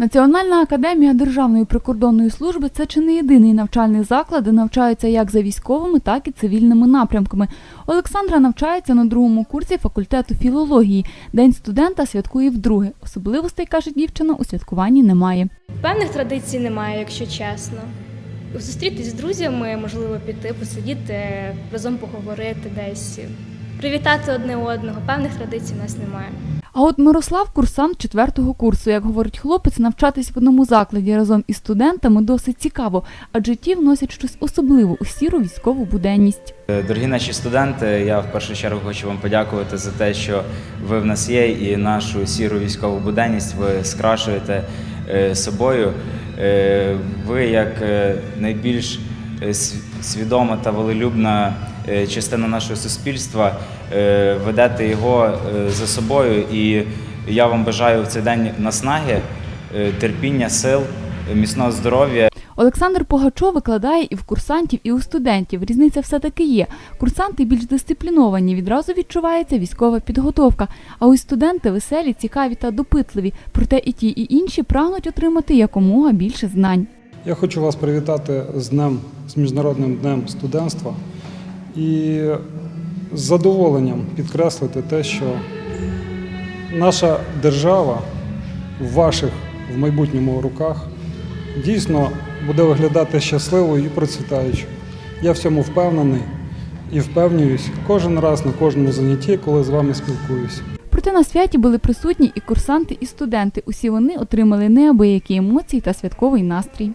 Національна академія Державної прикордонної служби це чи не єдиний навчальний заклад, де навчаються як за військовими, так і цивільними напрямками. Олександра навчається на другому курсі факультету філології. День студента святкує вдруге. Особливостей, каже дівчина, у святкуванні немає. Певних традицій немає, якщо чесно. Зустрітись з друзями, можливо, піти, посидіти, разом поговорити десь, привітати одне одного. Певних традицій в нас немає. А от Мирослав курсант четвертого курсу. Як говорить хлопець, навчатись в одному закладі разом із студентами досить цікаво, адже ті вносять щось особливе у сіру військову буденність. Е, Дорогі наші студенти, я в першу чергу хочу вам подякувати за те, що ви в нас є, і нашу сіру військову буденність ви скрашуєте е, собою. Е, Ви, як найбільш свідома та волелюбна частина нашого суспільства, е, ведете його е, за собою. І я вам бажаю в цей день наснаги, е, терпіння, сил, е, міцного здоров'я. Олександр Погачов викладає і в курсантів, і у студентів. Різниця все-таки є. Курсанти більш дисципліновані, відразу відчувається військова підготовка. А ось студенти веселі, цікаві та допитливі. Проте і ті, і інші прагнуть отримати якомога більше знань. Я хочу вас привітати з днем, з Міжнародним днем студентства і з задоволенням підкреслити те, що наша держава в ваших в майбутньому руках дійсно буде виглядати щасливою і процвітаючою. Я в цьому впевнений і впевнююсь кожен раз на кожному занятті, коли з вами спілкуюся. Проте на святі були присутні і курсанти, і студенти. Усі вони отримали неабиякі емоції та святковий настрій.